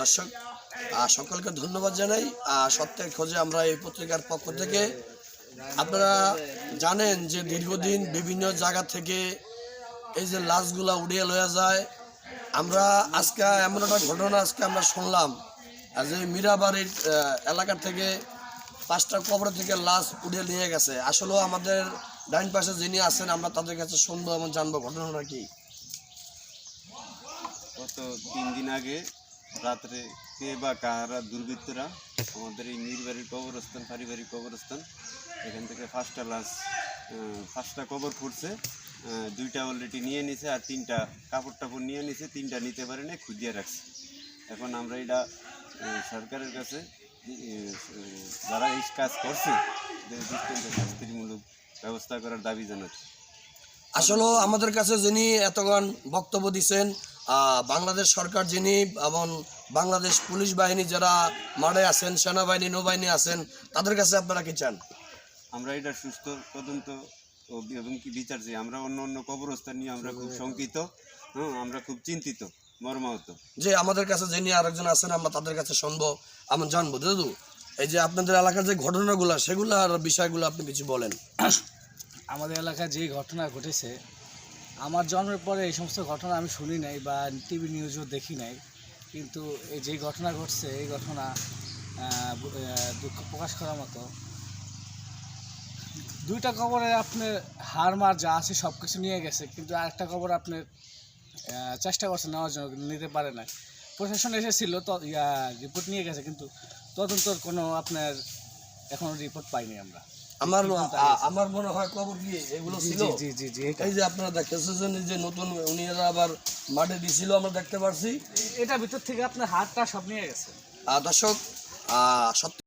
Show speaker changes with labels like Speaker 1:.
Speaker 1: দর্শক সকলকে ধন্যবাদ জানাই। সত্যের খোঁজে আমরা এই পত্রিকার পক্ষ থেকে। আপনারা জানেন যে দীর্ঘদিন বিভিন্ন জায়গা থেকে এই যে লাশগুলা উড়িয়ে লয়ে যায়। আমরা আজকে এমন একটা ঘটনা আজকে আমরা শুনলাম। যে মীরাবাড়ির আহ, এলাকা থেকে পাঁচটা কবর থেকে লাশ উড়িয়ে নিয়ে গেছে। আসলেও আমাদের ডাইন পাশে যিনি আছেন আমরা তাদের কাছে শুনব এবং জানব ঘটনাটা কি।
Speaker 2: গত তিন দিন আগে রাত্রে কে বা কাহারা দুর্বৃত্তরা, আমাদের এই মিরবাড়ির কবরস্থান, পারিবারিক কবরস্থান, এখান থেকে ফার্স্টটা লাশ ফার্স্টটা কবর ফুটছে দুইটা অলরেডি নিয়ে নিছে আর তিনটা কাপড় টাপড় নিয়ে নিছে, তিনটা নিতে পারে না খুঁজিয়ে রাখছে। এখন আমরা এটা সরকারের কাছে যারা এই কাজ করছে শাস্তিমূলক ব্যবস্থা করার দাবি জানাচ্ছি।
Speaker 1: আসলে আমাদের কাছে যিনি এতক্ষণ বক্তব্য দিচ্ছেন বাংলাদেশ সরকার যিনি এবং বাংলাদেশ পুলিশ বাহিনী যারা মাঠে আছেন সেনাবাহিনী নৌবাহিনী আছেন তাদের কাছে আপনারা কি চান?
Speaker 2: আমরা এটা সুস্থ তদন্ত ও এবং কি বিচার চাই? আমরা অন্য অন্য কবরস্থান নিয়ে আমরা খুব শঙ্কিত হ্যাঁ আমরা খুব চিন্তিত মর্মাহত।
Speaker 1: যে আমাদের কাছে যিনি আরেকজন আছেন আমরা তাদের কাছে শুনব আমরা জানব। দাদু এই যে আপনাদের এলাকার যে ঘটনাগুলো সেগুলোর বিষয়গুলো আপনি কিছু বলেন।
Speaker 3: আমাদের এলাকায় যে ঘটনা ঘটেছে আমার জন্মের পরে এই সমস্ত ঘটনা আমি শুনি নাই বা টিভি নিউজও দেখি নাই। কিন্তু এই যে ঘটনা ঘটছে, এই ঘটনা দুঃখ প্রকাশ করার মতো, দুইটা খবরে আপনার হার মার যা আছে সব কিছু নিয়ে গেছে, কিন্তু আরেকটা কবর আপনার চেষ্টা করছে নেওয়ার জন্য, নিতে পারে না প্রশাসন এসেছিল, তো রিপোর্ট নিয়ে গেছে, কিন্তু তদন্তর কোনো আপনার এখনও রিপোর্ট পাইনি আমরা।
Speaker 1: আমার আমার মনে হয় খবর কি? এগুলো ছিল?
Speaker 3: জি জি জি
Speaker 1: এই যে আপনারা দেখতেছেন যে নতুন উনিরা আবার মাঠে দিছিল আমরা দেখতে পারছি।
Speaker 3: এটার ভিতর থেকে আপনার হাতটা সব নিয়ে গেছে।
Speaker 1: আহ, দর্শক আহ, সত্য